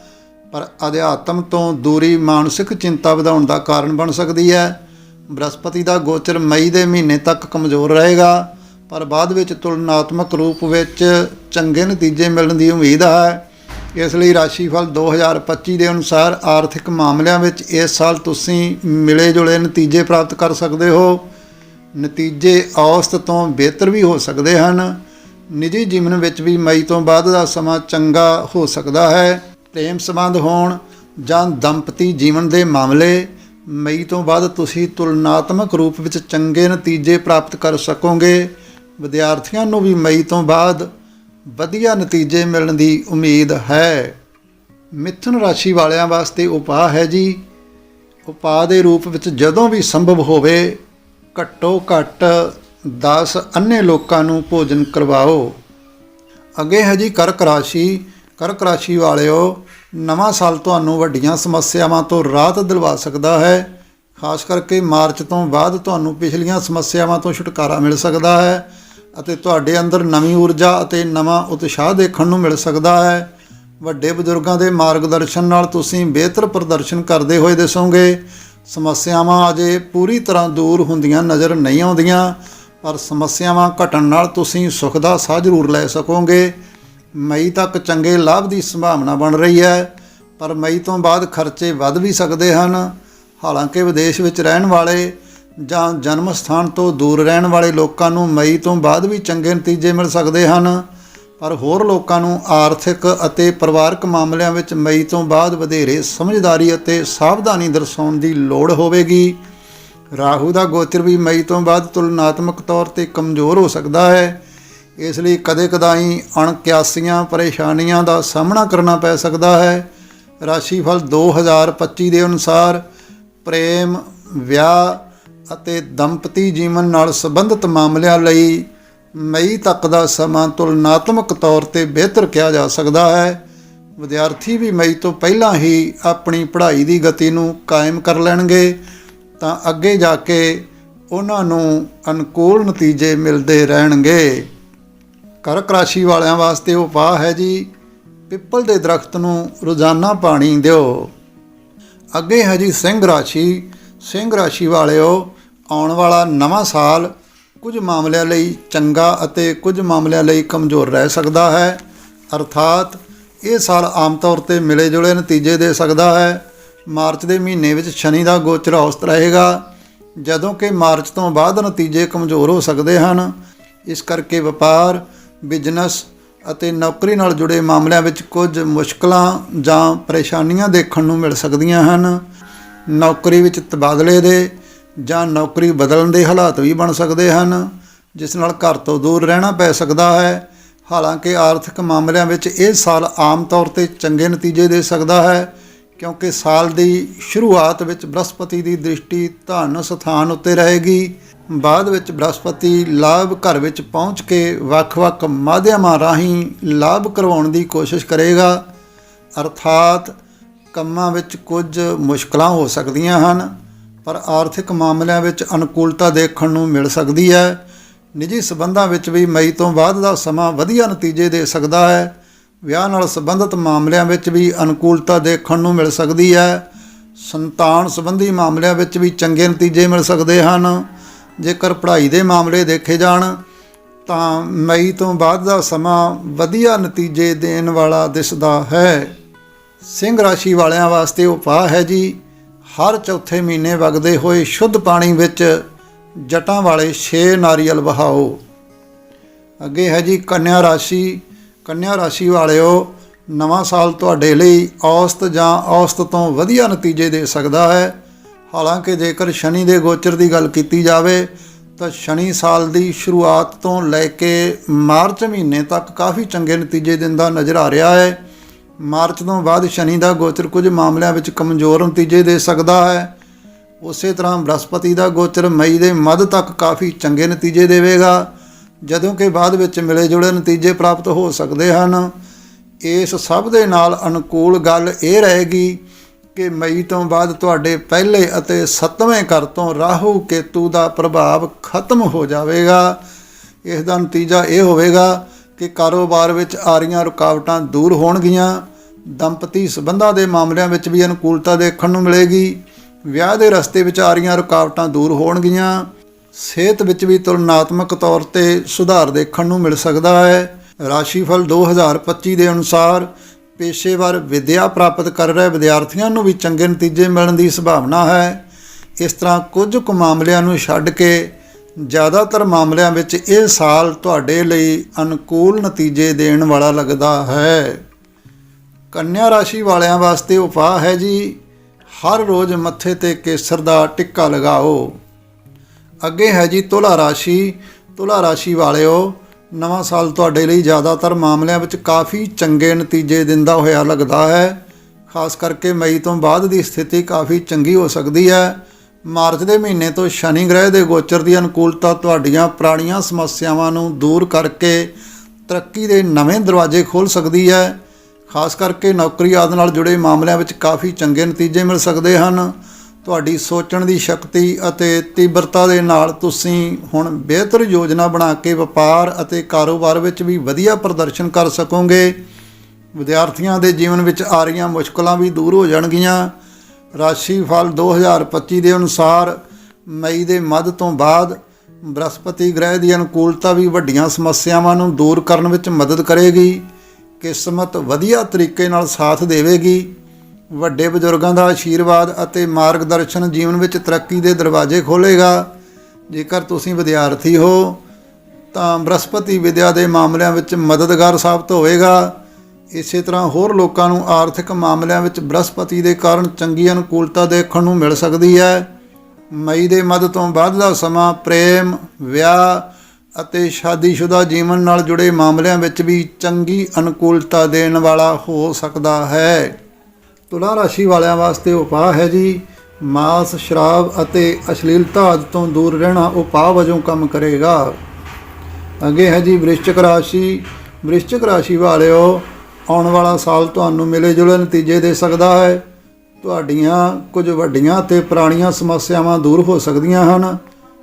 ਪਰ ਅਧਿਆਤਮ ਤੋਂ ਦੂਰੀ ਮਾਨਸਿਕ ਚਿੰਤਾ ਵਧਾਉਣ ਦਾ ਕਾਰਨ ਬਣ ਸਕਦੀ ਹੈ। ਬ੍ਰਹਸਪਤੀ ਦਾ ਗੋਚਰ ਮਈ ਦੇ ਮਹੀਨੇ ਤੱਕ ਕਮਜ਼ੋਰ ਰਹੇਗਾ, ਪਰ ਬਾਅਦ ਵਿੱਚ ਤੁਲਨਾਤਮਕ ਰੂਪ ਵਿੱਚ ਚੰਗੇ ਨਤੀਜੇ ਮਿਲਣ ਦੀ ਉਮੀਦ ਹੈ। ਇਸ ਲਈ ਰਾਸ਼ੀਫਲ 2025 ਦੇ ਅਨੁਸਾਰ ਆਰਥਿਕ ਮਾਮਲਿਆਂ ਵਿੱਚ ਇਸ ਸਾਲ ਤੁਸੀਂ ਮਿਲੇ ਜੁਲੇ ਨਤੀਜੇ ਪ੍ਰਾਪਤ ਕਰ ਸਕਦੇ ਹੋ। ਨਤੀਜੇ ਔਸਤ ਤੋਂ ਬਿਹਤਰ ਵੀ ਹੋ ਸਕਦੇ ਹਨ। ਨਿੱਜੀ ਜੀਵਨ ਵਿੱਚ ਵੀ ਮਈ ਤੋਂ ਬਾਅਦ ਦਾ ਸਮਾਂ ਚੰਗਾ ਹੋ ਸਕਦਾ ਹੈ। ਪ੍ਰੇਮ ਸੰਬੰਧ ਹੋਣ ਜਾਂ ਦੰਪਤੀ ਜੀਵਨ ਦੇ ਮਾਮਲੇ ਮਈ ਤੋਂ ਬਾਅਦ ਤੁਸੀਂ ਤੁਲਨਾਤਮਕ ਰੂਪ ਵਿੱਚ ਚੰਗੇ ਨਤੀਜੇ ਪ੍ਰਾਪਤ ਕਰ ਸਕੋਗੇ। ਵਿਦਿਆਰਥੀਆਂ ਨੂੰ ਵੀ ਮਈ ਤੋਂ ਬਾਅਦ ਵਧੀਆ ਨਤੀਜੇ ਮਿਲਣ ਦੀ ਉਮੀਦ ਹੈ। ਮਿਥੁਨ ਰਾਸ਼ੀ ਵਾਲਿਆਂ ਵਾਸਤੇ ਉਪਾਅ ਹੈ ਜੀ। ਉਪਾਅ ਦੇ ਰੂਪ ਵਿੱਚ ਜਦੋਂ ਵੀ ਸੰਭਵ ਹੋਵੇ, ਘੱਟੋ ਘੱਟ 10 ਅੰਨੇ ਲੋਕਾਂ ਨੂੰ ਭੋਜਨ ਕਰਵਾਓ। ਅੱਗੇ ਹੈ ਜੀ ਕਰਕ ਰਾਸ਼ੀ। ਕਰਕ ਰਾਸ਼ੀ ਵਾਲਿਓ ਨਵਾਂ ਸਾਲ ਤੁਹਾਨੂੰ ਵੱਡੀਆਂ ਸਮੱਸਿਆਵਾਂ ਤੋਂ ਰਾਹਤ ਦਿਲਵਾ ਸਕਦਾ ਹੈ। ਖਾਸ ਕਰਕੇ ਮਾਰਚ ਤੋਂ ਬਾਅਦ ਤੁਹਾਨੂੰ ਪਿਛਲੀਆਂ ਸਮੱਸਿਆਵਾਂ ਤੋਂ ਛੁਟਕਾਰਾ ਮਿਲ ਸਕਦਾ ਹੈ ਅਤੇ ਤੁਹਾਡੇ ਅੰਦਰ ਨਵੀਂ ਊਰਜਾ ਅਤੇ ਨਵਾਂ ਉਤਸ਼ਾਹ ਦੇਖਣ ਨੂੰ ਮਿਲ ਸਕਦਾ ਹੈ। ਵੱਡੇ ਬਜ਼ੁਰਗਾਂ ਦੇ ਮਾਰਗਦਰਸ਼ਨ ਨਾਲ ਤੁਸੀਂ ਬਿਹਤਰ ਪ੍ਰਦਰਸ਼ਨ ਕਰਦੇ ਹੋਏ ਦਿਸੋਗੇ। ਸਮੱਸਿਆਵਾਂ ਅਜੇ ਪੂਰੀ ਤਰ੍ਹਾਂ ਦੂਰ ਹੁੰਦੀਆਂ ਨਜ਼ਰ ਨਹੀਂ ਆਉਂਦੀਆਂ, ਪਰ ਸਮੱਸਿਆਵਾਂ ਘਟਣ ਨਾਲ ਤੁਸੀਂ ਸੁੱਖ ਦਾ ਸਾਹ ਜ਼ਰੂਰ ਲੈ ਸਕੋਗੇ। ਮਈ ਤੱਕ ਚੰਗੇ ਲਾਭ ਦੀ ਸੰਭਾਵਨਾ ਬਣ ਰਹੀ ਹੈ, ਪਰ ਮਈ ਤੋਂ ਬਾਅਦ ਖਰਚੇ ਵੱਧ ਵੀ ਸਕਦੇ ਹਨ। ਹਾਲਾਂਕਿ ਵਿਦੇਸ਼ ਵਿੱਚ ਰਹਿਣ ਵਾਲੇ ਜਾਂ ਜਨਮ ਸਥਾਨ ਤੋਂ ਦੂਰ ਰਹਿਣ ਵਾਲੇ ਲੋਕਾਂ ਨੂੰ ਮਈ ਤੋਂ ਬਾਅਦ ਵੀ ਚੰਗੇ ਨਤੀਜੇ ਮਿਲ ਸਕਦੇ ਹਨ, ਪਰ ਹੋਰ ਲੋਕਾਂ ਨੂੰ ਆਰਥਿਕ ਅਤੇ ਪਰਿਵਾਰਕ ਮਾਮਲਿਆਂ ਵਿੱਚ ਮਈ ਤੋਂ ਬਾਅਦ ਵਧੇਰੇ ਸਮਝਦਾਰੀ ਅਤੇ ਸਾਵਧਾਨੀ ਦਰਸਾਉਣ ਦੀ ਲੋੜ ਹੋਵੇਗੀ। ਰਾਹੂ ਦਾ ਗੋਚਰ ਵੀ ਮਈ ਤੋਂ ਬਾਅਦ ਤੁਲਨਾਤਮਕ ਤੌਰ ਤੇ ਕਮਜ਼ੋਰ ਹੋ ਸਕਦਾ ਹੈ। ਇਸ ਲਈ ਕਦੇ-ਕਦਾਈ ਅਣਕਿਆਸੀਆਂ, ਪਰੇਸ਼ਾਨੀਆਂ ਦਾ ਸਾਹਮਣਾ ਕਰਨਾ ਪੈ ਸਕਦਾ ਹੈ। ਰਾਸ਼ੀਫਲ 2025 ਦੇ ਅਨੁਸਾਰ ਪ੍ਰੇਮ, ਵਿਆਹ ਅਤੇ ਦੰਪਤੀ ਜੀਵਨ ਨਾਲ ਸੰਬੰਧਿਤ ਮਾਮਲਿਆਂ ਲਈ ਮਈ ਤੱਕ ਦਾ ਸਮਾਂ ਤੁਲਨਾਤਮਕ ਤੌਰ ਤੇ ਬਿਹਤਰ ਕਿਹਾ ਜਾ ਸਕਦਾ ਹੈ। ਵਿਦਿਆਰਥੀ ਵੀ ਮਈ ਤੋਂ ਪਹਿਲਾਂ ਹੀ ਆਪਣੀ ਪੜ੍ਹਾਈ ਦੀ ਗਤੀ ਨੂੰ ਕਾਇਮ ਕਰ ਲੈਣਗੇ ਤਾਂ ਅੱਗੇ ਜਾ ਕੇ ਉਹਨਾਂ ਨੂੰ ਅਨੁਕੂਲ ਨਤੀਜੇ ਮਿਲਦੇ ਰਹਿਣਗੇ। ਕਰਕ ਰਾਸ਼ੀ ਵਾਲਿਆਂ ਵਾਸਤੇ ਉਪਾਅ ਹੈ ਜੀ। ਪਿੱਪਲ ਦੇ ਦਰਖਤ ਨੂੰ ਰੋਜ਼ਾਨਾ ਪਾਣੀ ਦਿਓ। ਅੱਗੇ ਹੈ ਜੀ ਸਿੰਘ ਰਾਸ਼ੀ। ਸਿੰਘ ਰਾਸ਼ੀ ਵਾਲਿਓ, ਆਉਣ ਵਾਲਾ ਨਵਾਂ ਸਾਲ ਕੁਝ ਮਾਮਲਿਆਂ ਲਈ ਚੰਗਾ ਅਤੇ ਕੁਝ ਮਾਮਲਿਆਂ ਲਈ ਕਮਜ਼ੋਰ ਰਹਿ ਸਕਦਾ ਹੈ। ਅਰਥਾਤ ਇਹ ਸਾਲ ਆਮ ਤੌਰ ਤੇ ਮਿਲੇ ਜੁਲੇ ਨਤੀਜੇ ਦੇ ਸਕਦਾ ਹੈ। ਮਾਰਚ ਦੇ ਮਹੀਨੇ ਵਿੱਚ ਸ਼ਨੀ ਦਾ ਗੋਚਰ ਔਸਤ ਰਹੇਗਾ, ਜਦੋਂ ਕਿ ਮਾਰਚ ਤੋਂ ਬਾਅਦ ਨਤੀਜੇ ਕਮਜ਼ੋਰ ਹੋ ਸਕਦੇ ਹਨ। ਇਸ ਕਰਕੇ ਵਪਾਰ ਬਿਜ਼ਨਸ ਅਤੇ ਨੌਕਰੀ ਨਾਲ ਜੁੜੇ ਮਾਮਲਿਆਂ ਵਿੱਚ ਕੁਝ ਮੁਸ਼ਕਲਾਂ ਜਾਂ ਪਰੇਸ਼ਾਨੀਆਂ ਦੇਖਣ ਨੂੰ ਮਿਲ ਸਕਦੀਆਂ ਹਨ। ਨੌਕਰੀ ਵਿੱਚ ਤਬਾਦਲੇ ਦੇ ਜਾਂ ਨੌਕਰੀ ਬਦਲਣ ਦੇ ਹਾਲਾਤ ਵੀ ਬਣ ਸਕਦੇ ਹਨ, ਜਿਸ ਨਾਲ ਘਰ ਤੋਂ ਦੂਰ ਰਹਿਣਾ ਪੈ ਸਕਦਾ ਹੈ। ਹਾਲਾਂਕਿ ਆਰਥਿਕ ਮਾਮਲਿਆਂ ਵਿੱਚ ਇਹ ਸਾਲ ਆਮ ਤੌਰ ਤੇ ਚੰਗੇ ਨਤੀਜੇ ਦੇ ਸਕਦਾ ਹੈ, ਕਿਉਂਕਿ ਸਾਲ ਦੀ ਸ਼ੁਰੂਆਤ ਵਿੱਚ ਬ੍ਰਹਸਪਤੀ ਦੀ ਦ੍ਰਿਸ਼ਟੀ ਧਨ ਸਥਾਨ ਉੱਤੇ ਰਹੇਗੀ। ਬਾਅਦ ਵਿੱਚ ਬ੍ਰਹਸਪਤੀ ਲਾਭ ਘਰ ਵਿੱਚ ਪਹੁੰਚ ਕੇ ਵੱਖ-ਵੱਖ ਮਾਧਿਅਮਾਂ ਰਾਹੀਂ ਲਾਭ ਕਰਵਾਉਣ ਦੀ ਕੋਸ਼ਿਸ਼ ਕਰੇਗਾ। ਅਰਥਾਤ ਕੰਮਾਂ ਵਿੱਚ ਕੁਝ ਮੁਸ਼ਕਲਾਂ ਹੋ ਸਕਦੀਆਂ ਹਨ, ਪਰ ਆਰਥਿਕ ਮਾਮਲਿਆਂ ਵਿੱਚ ਅਨੁਕੂਲਤਾ ਦੇਖਣ ਨੂੰ ਮਿਲ ਸਕਦੀ ਹੈ। ਨਿੱਜੀ ਸਬੰਧਾਂ ਵਿੱਚ ਵੀ ਮਈ ਤੋਂ ਬਾਅਦ ਦਾ ਸਮਾਂ ਵਧੀਆ ਨਤੀਜੇ ਦੇ ਸਕਦਾ ਹੈ। ਵਿਆਹ ਨਾਲ ਸੰਬੰਧਿਤ ਮਾਮਲਿਆਂ ਵਿੱਚ ਵੀ ਅਨੁਕੂਲਤਾ ਦੇਖਣ ਨੂੰ ਮਿਲ ਸਕਦੀ ਹੈ। ਸੰਤਾਨ ਸੰਬੰਧੀ ਮਾਮਲਿਆਂ ਵਿੱਚ ਵੀ ਚੰਗੇ ਨਤੀਜੇ ਮਿਲ ਸਕਦੇ ਹਨ। ਜੇਕਰ ਪੜ੍ਹਾਈ ਦੇ ਮਾਮਲੇ ਦੇਖੇ ਜਾਣ, ਤਾਂ ਮਈ ਤੋਂ ਬਾਅਦ ਦਾ ਸਮਾਂ ਵਧੀਆ ਨਤੀਜੇ ਦੇਣ ਵਾਲਾ ਦਿਸਦਾ ਹੈ। ਸਿੰਘ ਰਾਸ਼ੀ ਵਾਲਿਆਂ ਵਾਸਤੇ ਉਪਾਅ ਹੈ ਜੀ, ਹਰ ਚੌਥੇ ਮਹੀਨੇ ਵਗਦੇ ਹੋਏ ਸ਼ੁੱਧ ਪਾਣੀ ਵਿੱਚ ਜਟਾਂ ਵਾਲੇ 6 ਨਾਰੀਅਲ ਵਹਾਓ। ਅੱਗੇ ਹੈ ਜੀ ਕੰਨਿਆ ਰਾਸ਼ੀ। ਕੰਨਿਆ ਰਾਸ਼ੀ ਵਾਲਿਓ, ਨਵਾਂ ਸਾਲ ਤੁਹਾਡੇ ਲਈ ਔਸਤ ਜਾਂ ਔਸਤ ਤੋਂ ਵਧੀਆ ਨਤੀਜੇ ਦੇ ਸਕਦਾ ਹੈ। ਹਾਲਾਂਕਿ ਜੇਕਰ ਸ਼ਨੀ ਦੇ ਗੋਚਰ ਦੀ ਗੱਲ ਕੀਤੀ ਜਾਵੇ, ਤਾਂ ਸ਼ਨੀ ਸਾਲ ਦੀ ਸ਼ੁਰੂਆਤ ਤੋਂ ਲੈ ਕੇ ਮਾਰਚ ਮਹੀਨੇ ਤੱਕ ਕਾਫੀ ਚੰਗੇ ਨਤੀਜੇ ਦਿੰਦਾ ਨਜ਼ਰ ਆ ਰਿਹਾ ਹੈ। ਮਾਰਚ ਤੋਂ ਬਾਅਦ ਸ਼ਨੀ ਦਾ ਗੋਚਰ ਕੁਝ ਮਾਮਲਿਆਂ ਵਿੱਚ ਕਮਜ਼ੋਰ ਨਤੀਜੇ ਦੇ ਸਕਦਾ ਹੈ। ਉਸੇ ਤਰ੍ਹਾਂ ਬ੍ਰਹਸਪਤੀ ਦਾ ਗੋਚਰ ਮਈ ਦੇ ਮੱਧ ਤੱਕ ਕਾਫੀ ਚੰਗੇ ਨਤੀਜੇ ਦੇਵੇਗਾ, ਜਦੋਂ ਕਿ ਬਾਅਦ ਵਿੱਚ ਮਿਲੇ ਜੁਲੇ ਨਤੀਜੇ ਪ੍ਰਾਪਤ ਹੋ ਸਕਦੇ ਹਨ। ਇਸ ਸਭ ਦੇ ਨਾਲ ਅਨੁਕੂਲ ਗੱਲ ਇਹ ਰਹੇਗੀ ਕਿ ਮਈ ਤੋਂ ਬਾਅਦ ਤੁਹਾਡੇ ਪਹਿਲੇ ਅਤੇ ਸੱਤਵੇਂ ਘਰ ਤੋਂ ਰਾਹੂ ਕੇਤੂ ਦਾ ਪ੍ਰਭਾਵ ਖਤਮ ਹੋ ਜਾਵੇਗਾ। ਇਸ ਦਾ ਨਤੀਜਾ ਇਹ ਹੋਵੇਗਾ ਕਿ ਕਾਰੋਬਾਰ ਵਿੱਚ ਆ ਰਹੀਆਂ ਰੁਕਾਵਟਾਂ ਦੂਰ ਹੋਣਗੀਆਂ। ਦੰਪਤੀ ਸਬੰਧਾਂ ਦੇ ਮਾਮਲਿਆਂ ਵਿੱਚ ਵੀ ਅਨੁਕੂਲਤਾ ਦੇਖਣ ਨੂੰ ਮਿਲੇਗੀ। ਵਿਆਹ ਦੇ ਰਸਤੇ ਵਿੱਚ ਆ ਰਹੀਆਂ ਰੁਕਾਵਟਾਂ ਦੂਰ ਹੋਣਗੀਆਂ। ਸਿਹਤ ਵਿੱਚ ਵੀ ਤੁਲਨਾਤਮਕ ਤੌਰ ਤੇ ਸੁਧਾਰ ਦੇਖਣ ਨੂੰ ਮਿਲ ਸਕਦਾ ਹੈ। ਰਾਸ਼ੀਫਲ 2025 ਦੇ ਅਨੁਸਾਰ ਪੇਸ਼ੇਵਰ ਵਿੱਦਿਆ ਪ੍ਰਾਪਤ ਕਰ ਰਹੇ ਵਿਦਿਆਰਥੀਆਂ ਨੂੰ ਵੀ ਚੰਗੇ ਨਤੀਜੇ ਮਿਲਣ ਦੀ ਸੰਭਾਵਨਾ ਹੈ। ਇਸ ਤਰ੍ਹਾਂ ਕੁਝ ਕੁ ਮਾਮਲਿਆਂ ਨੂੰ ਛੱਡ ਕੇ ਜ਼ਿਆਦਾਤਰ ਮਾਮਲਿਆਂ ਵਿੱਚ ਇਹ ਸਾਲ ਤੁਹਾਡੇ ਲਈ ਅਨੁਕੂਲ ਨਤੀਜੇ ਦੇਣ ਵਾਲਾ ਲੱਗਦਾ ਹੈ। ਕੰਨਿਆ ਰਾਸ਼ੀ ਵਾਲਿਆਂ ਵਾਸਤੇ ਉਪਾਅ ਹੈ ਜੀ, ਹਰ ਰੋਜ਼ ਮੱਥੇ ਤੇ ਕੇਸਰ ਦਾ ਟਿੱਕਾ ਲਗਾਓ। ਅੱਗੇ ਹੈ ਜੀ ਤੁਲਾ ਰਾਸ਼ੀ। ਤੁਲਾ ਰਾਸ਼ੀ ਵਾਲਿਓ ਨਵਾਂ ਸਾਲ ਤੁਹਾਡੇ ਲਈ ਜ਼ਿਆਦਾਤਰ ਮਾਮਲਿਆਂ ਵਿੱਚ ਕਾਫੀ ਚੰਗੇ ਨਤੀਜੇ ਦਿੰਦਾ ਹੋਇਆ ਲੱਗਦਾ ਹੈ। ਖਾਸ ਕਰਕੇ ਮਈ ਤੋਂ ਬਾਅਦ ਦੀ ਸਥਿਤੀ ਕਾਫੀ ਚੰਗੀ ਹੋ ਸਕਦੀ ਹੈ। ਮਾਰਚ ਦੇ ਮਹੀਨੇ ਤੋਂ ਸ਼ਨੀ ਗ੍ਰਹਿ ਦੇ ਗੋਚਰ ਦੀ ਅਨੁਕੂਲਤਾ ਤੁਹਾਡੀਆਂ ਪੁਰਾਣੀਆਂ ਸਮੱਸਿਆਵਾਂ ਨੂੰ ਦੂਰ ਕਰਕੇ ਤਰੱਕੀ ਦੇ ਨਵੇਂ ਦਰਵਾਜ਼ੇ ਖੋਲ੍ਹ ਸਕਦੀ ਹੈ। ਖਾਸ ਕਰਕੇ ਨੌਕਰੀ ਆਦਿ ਨਾਲ ਜੁੜੇ ਮਾਮਲਿਆਂ ਵਿੱਚ ਕਾਫੀ ਚੰਗੇ ਨਤੀਜੇ ਮਿਲ ਸਕਦੇ ਹਨ। ਤੁਹਾਡੀ ਸੋਚਣ ਦੀ ਸ਼ਕਤੀ ਅਤੇ ਤੀਬਰਤਾ ਦੇ ਨਾਲ ਤੁਸੀਂ ਹੁਣ ਬਿਹਤਰ ਯੋਜਨਾ ਬਣਾ ਕੇ ਵਪਾਰ ਅਤੇ ਕਾਰੋਬਾਰ ਵਿੱਚ ਵੀ ਵਧੀਆ ਪ੍ਰਦਰਸ਼ਨ ਕਰ ਸਕੋਗੇ। ਵਿਦਿਆਰਥੀਆਂ ਦੇ ਜੀਵਨ ਵਿੱਚ ਆ ਰਹੀਆਂ ਮੁਸ਼ਕਲਾਂ ਵੀ ਦੂਰ ਹੋ ਜਾਣਗੀਆਂ। ਰਾਸ਼ੀ ਫਲ 2025 ਦੇ ਅਨੁਸਾਰ ਮਈ ਦੇ ਮੱਧ ਤੋਂ ਬਾਅਦ ਬ੍ਰਹਸਪਤੀ ਗ੍ਰਹਿ ਦੀ ਅਨੁਕੂਲਤਾ ਵੀ ਵੱਡੀਆਂ ਸਮੱਸਿਆਵਾਂ ਨੂੰ ਦੂਰ ਕਰਨ ਵਿੱਚ ਮਦਦ ਕਰੇਗੀ। ਕਿਸਮਤ ਵਧੀਆ ਤਰੀਕੇ ਨਾਲ ਸਾਥ ਦੇਵੇਗੀ। ਵੱਡੇ ਬਜ਼ੁਰਗਾਂ ਦਾ ਆਸ਼ੀਰਵਾਦ ਅਤੇ ਮਾਰਗਦਰਸ਼ਨ ਜੀਵਨ ਵਿੱਚ ਤਰੱਕੀ ਦੇ ਦਰਵਾਜ਼ੇ ਖੋਲੇਗਾ ਜੇਕਰ ਤੁਸੀਂ ਵਿਦਿਆਰਥੀ ਹੋ, ਤਾਂ ਬ੍ਰਹਸਪਤੀ ਵਿਦਿਆ ਦੇ ਮਾਮਲਿਆਂ ਵਿੱਚ ਮਦਦਗਾਰ ਸਾਬਤ ਹੋਵੇਗਾ। ਇਸੇ ਤਰ੍ਹਾਂ ਹੋਰ ਲੋਕਾਂ ਨੂੰ ਆਰਥਿਕ ਮਾਮਲਿਆਂ ਵਿੱਚ ਬ੍ਰਹਸਪਤੀ ਦੇ ਕਾਰਨ ਚੰਗੀ ਅਨੁਕੂਲਤਾ ਦੇਖਣ ਨੂੰ ਮਿਲ ਸਕਦੀ ਹੈ। ਮਈ ਦੇ ਮੱਧ ਤੋਂ ਬਾਅਦ ਦਾ ਸਮਾਂ ਪ੍ਰੇਮ, ਵਿਆਹ ਅਤੇ ਸ਼ਾਦੀशुदा ਜੀਵਨ ਨਾਲ ਜੁੜੇ ਮਾਮਲਿਆਂ ਵਿੱਚ ਵੀ ਚੰਗੀ ਅਨੁਕੂਲਤਾ ਦੇਣ ਵਾਲਾ ਹੋ ਸਕਦਾ ਹੈ। ਤੁਲਾ ਰਾਸ਼ੀ ਵਾਲਿਆਂ ਵਾਸਤੇ ਉਪਾਅ ਹੈ ਜੀ। ਮਾਸ, ਸ਼ਰਾਬ ਅਤੇ ਅਸ਼ਲੀਲਤਾ ਆਦਿ ਤੋਂ ਦੂਰ ਰਹਿਣਾ ਉਪਾਅ ਵਜੋਂ ਕੰਮ ਕਰੇਗਾ। ਅੱਗੇ ਹੈ ਜੀ ਵ੍ਰਿਸ਼ਚਿਕ ਰਾਸ਼ੀ। ਵ੍ਰਿਸ਼ਚਿਕ ਰਾਸ਼ੀ ਵਾਲਿਓ, ਆਉਣ ਵਾਲਾ ਸਾਲ ਤੁਹਾਨੂੰ ਮਿਲੇ ਜੁਲੇ ਨਤੀਜੇ ਦੇ ਸਕਦਾ ਹੈ। ਤੁਹਾਡੀਆਂ ਕੁਝ ਵੱਡੀਆਂ ਤੇ ਪੁਰਾਣੀਆਂ ਸਮੱਸਿਆਵਾਂ ਦੂਰ ਹੋ ਸਕਦੀਆਂ ਹਨ,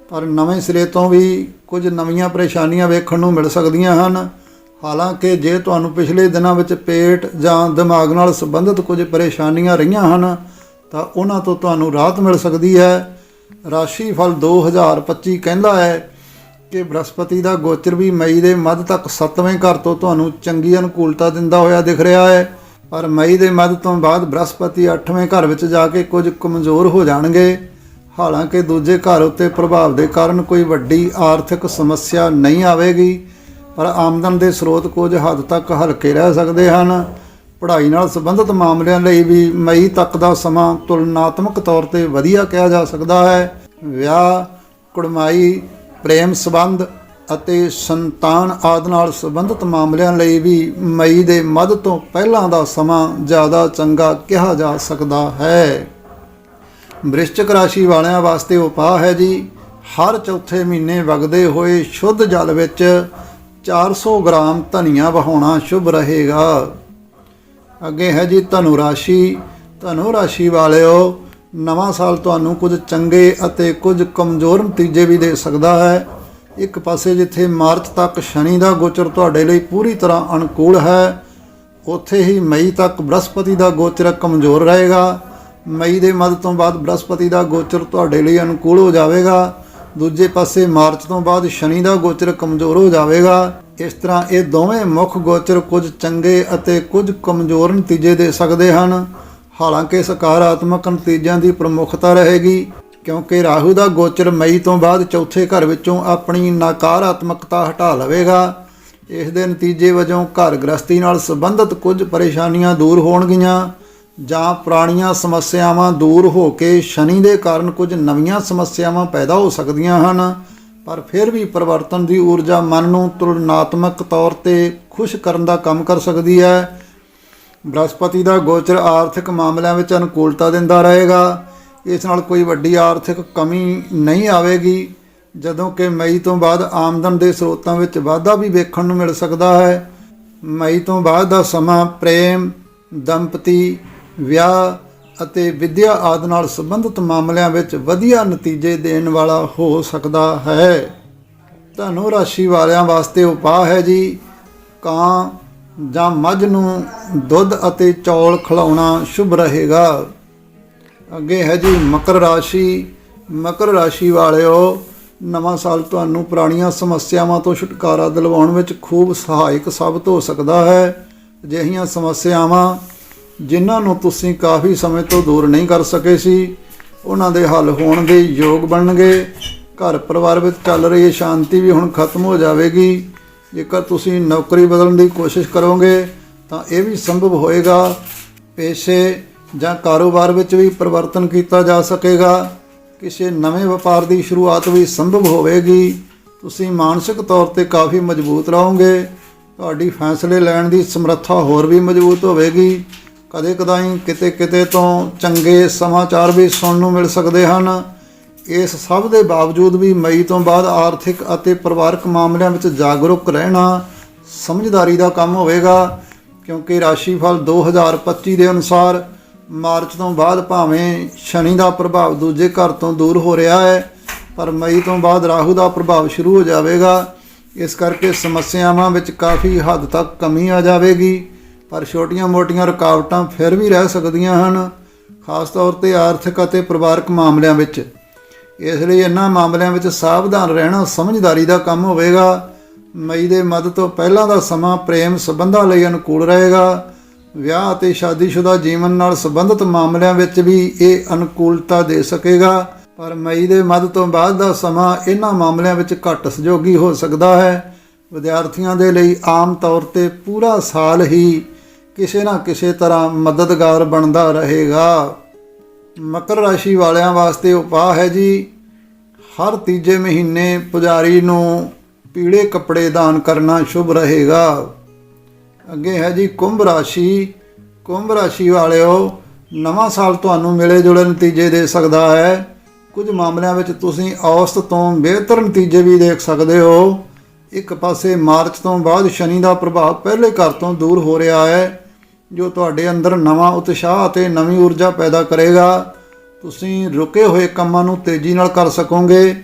ਪਰ ਨਵੇਂ ਸਿਰੇ ਤੋਂ ਵੀ ਕੁਝ ਨਵੀਆਂ ਪਰੇਸ਼ਾਨੀਆਂ ਵੇਖਣ ਨੂੰ ਮਿਲ ਸਕਦੀਆਂ ਹਨ। ਹਾਲਾਂਕਿ ਜੇ ਤੁਹਾਨੂੰ ਪਿਛਲੇ ਦਿਨਾਂ ਵਿੱਚ ਪੇਟ ਜਾਂ ਦਿਮਾਗ ਨਾਲ ਸੰਬੰਧਿਤ ਕੁਝ ਪਰੇਸ਼ਾਨੀਆਂ ਰਹੀਆਂ ਹਨ, ਤਾਂ ਉਹਨਾਂ ਤੋਂ ਤੁਹਾਨੂੰ ਰਾਹਤ ਮਿਲ ਸਕਦੀ ਹੈ। ਰਾਸ਼ੀ ਫਲ 2025 ਕਹਿੰਦਾ ਹੈ ਕਿ ਬ੍ਰਹਸਪਤੀ ਦਾ ਗੋਚਰ ਵੀ ਮਈ ਦੇ ਮੱਧ ਤੱਕ 7ਵੇਂ ਘਰ ਤੋਂ ਤੁਹਾਨੂੰ ਚੰਗੀ ਅਨੁਕੂਲਤਾ ਦਿੰਦਾ ਹੋਇਆ ਦਿਖ ਰਿਹਾ ਹੈ। ਪਰ ਮਈ ਦੇ ਮੱਧ ਤੋਂ ਬਾਅਦ ਬ੍ਰਹਸਪਤੀ 8ਵੇਂ ਘਰ ਵਿੱਚ ਜਾ ਕੇ ਕੁਝ ਕਮਜ਼ੋਰ ਹੋ ਜਾਣਗੇ। ਹਾਲਾਂਕਿ ਦੂਜੇ ਘਰ ਉੱਤੇ ਪ੍ਰਭਾਵ ਦੇ ਕਾਰਨ ਕੋਈ ਵੱਡੀ ਆਰਥਿਕ ਸਮੱਸਿਆ ਨਹੀਂ ਆਵੇਗੀ। ਪਰ ਆਮਦਨ ਦੇ ਸਰੋਤ ਕੁਝ ਹੱਦ ਤੱਕ ਹਲਕੇ ਰਹਿ ਸਕਦੇ ਹਨ। ਪੜ੍ਹਾਈ ਨਾਲ ਸੰਬੰਧਿਤ ਮਾਮਲਿਆਂ ਲਈ ਵੀ ਮਈ ਤੱਕ ਦਾ ਸਮਾਂ ਤੁਲਨਾਤਮਕ ਤੌਰ ਤੇ ਵਧੀਆ ਕਿਹਾ ਜਾ ਸਕਦਾ ਹੈ। ਵਿਆਹ, ਕੁੜਮਾਈ, ਪ੍ਰੇਮ ਸੰਬੰਧ ਅਤੇ ਸੰਤਾਨ ਆਦਿ ਨਾਲ ਸੰਬੰਧਿਤ ਮਾਮਲਿਆਂ ਲਈ ਵੀ ਮਈ ਦੇ ਮੱਧ ਤੋਂ ਪਹਿਲਾਂ ਦਾ ਸਮਾਂ ਜ਼ਿਆਦਾ ਚੰਗਾ ਕਿਹਾ ਜਾ ਸਕਦਾ ਹੈ। ਵ੍ਰਿਸ਼ਚਿਕ ਰਾਸ਼ੀ ਵਾਲਿਆਂ ਵਾਸਤੇ ਉਪਾਅ ਹੈ ਜੀ। ਹਰ ਚੌਥੇ ਮਹੀਨੇ ਵਗਦੇ ਹੋਏ ਸ਼ੁੱਧ ਜਲ ਵਿੱਚ 400 ਗ੍ਰਾਮ ਧਨੀਆ ਵਹਾਉਣਾ ਸ਼ੁਭ ਰਹੇਗਾ। ਅੱਗੇ ਹੈ ਜੀ ਧਨੁ ਰਾਸ਼ੀ। ਧਨੁ ਰਾਸ਼ੀ ਵਾਲਿਓ, ਨਵਾਂ ਸਾਲ ਤੁਹਾਨੂੰ ਕੁਝ ਚੰਗੇ ਅਤੇ ਕੁਝ ਕਮਜ਼ੋਰ ਨਤੀਜੇ ਵੀ ਦੇ ਸਕਦਾ ਹੈ। ਇੱਕ ਪਾਸੇ ਜਿੱਥੇ ਮਾਰਚ ਤੱਕ ਸ਼ਨੀ ਦਾ ਗੋਚਰ ਤੁਹਾਡੇ ਲਈ ਪੂਰੀ ਤਰ੍ਹਾਂ ਅਨੁਕੂਲ ਹੈ, ਉੱਥੇ ਹੀ ਮਈ ਤੱਕ ਬ੍ਰਹਸਪਤੀ ਦਾ ਗੋਚਰ ਕਮਜ਼ੋਰ ਰਹੇਗਾ। ਮਈ ਦੇ ਮੱਧ ਤੋਂ ਬਾਅਦ ਬ੍ਰਹਸਪਤੀ ਦਾ ਗੋਚਰ ਤੁਹਾਡੇ ਲਈ ਅਨੁਕੂਲ ਹੋ ਜਾਵੇਗਾ। ਦੂਜੇ ਪਾਸੇ ਮਾਰਚ ਤੋਂ ਬਾਅਦ ਸ਼ਨੀ ਦਾ ਗੋਚਰ ਕਮਜ਼ੋਰ ਹੋ ਜਾਵੇਗਾ। ਇਸ ਤਰ੍ਹਾਂ ਇਹ ਦੋਵੇਂ ਮੁੱਖ ਗੋਚਰ ਕੁਝ ਚੰਗੇ ਅਤੇ ਕੁਝ ਕਮਜ਼ੋਰ ਨਤੀਜੇ ਦੇ ਸਕਦੇ ਹਨ। ਹਾਲਾਂਕਿ ਸਕਾਰਾਤਮਕ ਨਤੀਜਿਆਂ ਦੀ ਪ੍ਰਮੁੱਖਤਾ ਰਹੇਗੀ, ਕਿਉਂਕਿ ਰਾਹੂ ਦਾ ਗੋਚਰ ਮਈ ਤੋਂ ਬਾਅਦ ਚੌਥੇ ਘਰ ਵਿੱਚੋਂ ਆਪਣੀ ਨਕਾਰਾਤਮਕਤਾ ਹਟਾ ਲਵੇਗਾ। ਇਸ ਦੇ ਨਤੀਜੇ ਵਜੋਂ ਘਰ ਗ੍ਰਸਤੀ ਨਾਲ ਸੰਬੰਧਿਤ ਕੁਝ ਪਰੇਸ਼ਾਨੀਆਂ ਦੂਰ ਹੋਣਗੀਆਂ। ਜਾਂ ਪੁਰਾਣੀਆਂ ਸਮੱਸਿਆਵਾਂ ਦੂਰ ਹੋ ਕੇ ਸ਼ਨੀ ਦੇ ਕਾਰਨ ਕੁਝ ਨਵੀਆਂ ਸਮੱਸਿਆਵਾਂ ਪੈਦਾ ਹੋ ਸਕਦੀਆਂ ਹਨ, ਪਰ ਫਿਰ ਵੀ ਪਰਿਵਰਤਨ ਦੀ ਊਰਜਾ ਮਨ ਨੂੰ ਤੁਲਨਾਤਮਕ ਤੌਰ ਤੇ ਖੁਸ਼ ਕਰਨ ਦਾ ਕੰਮ ਕਰ ਸਕਦੀ ਹੈ। ਬ੍ਰਹਸਪਤੀ ਦਾ ਗੋਚਰ ਆਰਥਿਕ ਮਾਮਲਿਆਂ ਵਿੱਚ ਅਨੁਕੂਲਤਾ ਦਿੰਦਾ ਰਹੇਗਾ। ਇਸ ਨਾਲ ਕੋਈ ਵੱਡੀ ਆਰਥਿਕ ਕਮੀ ਨਹੀਂ ਆਵੇਗੀ, ਜਦੋਂ ਕਿ ਮਈ ਤੋਂ ਬਾਅਦ ਆਮਦਨ ਦੇ ਸਰੋਤਾਂ ਵਿੱਚ ਵਾਧਾ ਵੀ ਵੇਖਣ ਨੂੰ ਮਿਲ ਸਕਦਾ ਹੈ। ਮਈ ਤੋਂ ਬਾਅਦ ਦਾ ਸਮਾਂ ਪ੍ਰੇਮ, ਦੰਪਤੀ ਵਿਆਹ ਅਤੇ ਵਿਦਿਆ ਆਦਿ ਨਾਲ ਸੰਬੰਧਿਤ ਮਾਮਲਿਆਂ ਵਿੱਚ ਵਧੀਆ ਨਤੀਜੇ ਦੇਣ ਵਾਲਾ ਹੋ ਸਕਦਾ ਹੈ। ਧਨੂ ਰਾਸ਼ੀ ਵਾਲਿਆਂ ਵਾਸਤੇ ਉਪਾਅ ਹੈ ਜੀ। ਕਾਂ ਜਾਂ ਮੱਝ ਨੂੰ ਦੁੱਧ ਅਤੇ ਚੌਲ ਖਿਲਾਉਣਾ ਸ਼ੁਭ ਰਹੇਗਾ। ਅੱਗੇ ਹੈ ਜੀ ਮਕਰ ਰਾਸ਼ੀ। ਮਕਰ ਰਾਸ਼ੀ ਵਾਲਿਓ, ਨਵਾਂ ਸਾਲ ਤੁਹਾਨੂੰ ਪੁਰਾਣੀਆਂ ਸਮੱਸਿਆਵਾਂ ਤੋਂ ਛੁਟਕਾਰਾ ਦਿਲਵਾਉਣ ਵਿੱਚ ਖੂਬ ਸਹਾਇਕ ਸਾਬਤ ਹੋ ਸਕਦਾ ਹੈ। ਅਜਿਹੀਆਂ ਸਮੱਸਿਆਵਾਂ ਜਿਨ੍ਹਾਂ ਨੂੰ ਤੁਸੀਂ ਕਾਫੀ ਸਮੇਂ ਤੋਂ ਦੂਰ ਨਹੀਂ ਕਰ ਸਕੇ ਸੀ, ਉਹਨਾਂ ਦੇ ਹੱਲ ਹੋਣ ਦੇ ਯੋਗ ਬਣਨਗੇ। ਘਰ ਪਰਿਵਾਰ ਵਿੱਚ ਚੱਲ ਰਹੀ ਸ਼ਾਂਤੀ ਵੀ ਹੁਣ ਖਤਮ ਹੋ ਜਾਵੇਗੀ। ਜੇਕਰ ਤੁਸੀਂ ਨੌਕਰੀ ਬਦਲਣ ਦੀ ਕੋਸ਼ਿਸ਼ ਕਰੋਗੇ, ਤਾਂ ਇਹ ਵੀ ਸੰਭਵ ਹੋਏਗਾ। ਪੇਸ਼ੇ ਜਾਂ ਕਾਰੋਬਾਰ ਵਿੱਚ ਵੀ ਪਰਿਵਰਤਨ ਕੀਤਾ ਜਾ ਸਕੇਗਾ। ਕਿਸੇ ਨਵੇਂ ਵਪਾਰ ਦੀ ਸ਼ੁਰੂਆਤ ਵੀ ਸੰਭਵ ਹੋਵੇਗੀ। ਤੁਸੀਂ ਮਾਨਸਿਕ ਤੌਰ ਤੇ ਕਾਫੀ ਮਜ਼ਬੂਤ ਰਹੋਗੇ। ਤੁਹਾਡੀ ਫੈਸਲੇ ਲੈਣ ਦੀ ਸਮਰੱਥਾ ਹੋਰ ਵੀ ਮਜ਼ਬੂਤ ਹੋਵੇਗੀ। ਕਦੇ ਕਦਾਈ ਕਿਤੇ ਕਿਤੇ ਤੋਂ ਚੰਗੇ ਸਮਾਚਾਰ ਵੀ ਸੁਣਨ ਨੂੰ ਮਿਲ ਸਕਦੇ ਹਨ। ਇਸ ਸਭ ਦੇ ਬਾਵਜੂਦ ਵੀ ਮਈ ਤੋਂ ਬਾਅਦ ਆਰਥਿਕ ਅਤੇ ਪਰਿਵਾਰਕ ਮਾਮਲਿਆਂ ਵਿੱਚ ਜਾਗਰੂਕ ਰਹਿਣਾ ਸਮਝਦਾਰੀ ਦਾ ਕੰਮ ਹੋਵੇਗਾ, ਕਿਉਂਕਿ ਰਾਸ਼ੀਫਲ 2025 ਦੇ ਅਨੁਸਾਰ ਮਾਰਚ ਤੋਂ ਬਾਅਦ ਭਾਵੇਂ ਸ਼ਨੀ ਦਾ ਪ੍ਰਭਾਵ ਦੂਜੇ ਘਰ ਤੋਂ ਦੂਰ ਹੋ ਰਿਹਾ ਹੈ, ਪਰ ਮਈ ਤੋਂ ਬਾਅਦ ਰਾਹੂ ਦਾ ਪ੍ਰਭਾਵ ਸ਼ੁਰੂ ਹੋ ਜਾਵੇਗਾ। ਇਸ ਕਰਕੇ ਸਮੱਸਿਆਵਾਂ ਵਿੱਚ ਕਾਫੀ ਹੱਦ ਤੱਕ ਕਮੀ ਆ ਜਾਵੇਗੀ। ਪਰ ਛੋਟੀਆਂ-ਮੋਟੀਆਂ ਰੁਕਾਵਟਾਂ ਫਿਰ ਵੀ ਰਹਿ ਸਕਦੀਆਂ ਹਨ, ਖਾਸ ਤੌਰ ਤੇ ਆਰਥਿਕ ਅਤੇ ਪਰਿਵਾਰਕ ਮਾਮਲਿਆਂ ਵਿੱਚ। ਇਸ ਲਈ ਇਹਨਾਂ ਮਾਮਲਿਆਂ ਵਿੱਚ ਸਾਵਧਾਨ ਰਹਿਣਾ ਸਮਝਦਾਰੀ ਦਾ ਕੰਮ ਹੋਵੇਗਾ। ਮਈ ਦੇ ਮੱਧ ਤੋਂ ਪਹਿਲਾਂ ਦਾ ਸਮਾਂ ਪ੍ਰੇਮ ਸੰਬੰਧਾਂ ਲਈ ਅਨੁਕੂਲ ਰਹੇਗਾ। ਵਿਆਹ ਅਤੇ ਸ਼ਾਦੀशुदा ਜੀਵਨ ਨਾਲ ਸੰਬੰਧਿਤ ਮਾਮਲਿਆਂ ਵਿੱਚ ਵੀ ਇਹ ਅਨੁਕੂਲਤਾ ਦੇ ਸਕੇਗਾ। ਪਰ ਮਈ ਦੇ ਮੱਧ ਤੋਂ ਬਾਅਦ ਦਾ ਸਮਾਂ ਇਹਨਾਂ ਮਾਮਲਿਆਂ ਵਿੱਚ ਘੱਟ ਸਹਿਯੋਗੀ ਹੋ ਸਕਦਾ ਹੈ। ਵਿਦਿਆਰਥੀਆਂ ਦੇ ਲਈ ਆਮ ਤੌਰ ਤੇ ਪੂਰਾ ਸਾਲ ਹੀ ਕਿਸੇ ਨਾ ਕਿਸੇ ਤਰ੍ਹਾਂ ਮਦਦਗਾਰ ਬਣਦਾ ਰਹੇਗਾ। ਮਕਰ ਰਾਸ਼ੀ ਵਾਲਿਆਂ ਵਾਸਤੇ ਉਪਾਅ ਹੈ ਜੀ। ਹਰ ਤੀਜੇ ਮਹੀਨੇ ਪੁਜਾਰੀ ਨੂੰ ਪੀਲੇ ਕੱਪੜੇ ਦਾਨ ਕਰਨਾ ਸ਼ੁਭ ਰਹੇਗਾ। ਅੱਗੇ ਹੈ ਜੀ ਕੁੰਭ ਰਾਸ਼ੀ। ਕੁੰਭ ਰਾਸ਼ੀ ਵਾਲਿਓ, ਨਵਾਂ ਸਾਲ ਤੁਹਾਨੂੰ ਮਿਲੇ ਜੁਲੇ ਨਤੀਜੇ ਦੇ ਸਕਦਾ ਹੈ। ਕੁਝ ਮਾਮਲਿਆਂ ਵਿੱਚ ਤੁਸੀਂ ਔਸਤ ਤੋਂ ਬਿਹਤਰ ਨਤੀਜੇ ਵੀ ਦੇਖ ਸਕਦੇ ਹੋ। ਇੱਕ ਪਾਸੇ ਮਾਰਚ ਤੋਂ ਬਾਅਦ ਸ਼ਨੀ ਦਾ ਪ੍ਰਭਾਵ ਪਹਿਲੇ ਘਰ ਤੋਂ ਦੂਰ ਹੋ ਰਿਹਾ ਹੈ। ਜੋ ਤੁਹਾਡੇ ਅੰਦਰ ਨਵਾਂ ਉਤਸ਼ਾਹ ਅਤੇ ਨਵੀਂ ਊਰਜਾ ਪੈਦਾ ਕਰੇਗਾ, ਤੁਸੀਂ ਰੁਕੇ ਹੋਏ ਕੰਮਾਂ ਨੂੰ ਤੇਜ਼ੀ ਨਾਲ ਕਰ ਸਕੋਗੇ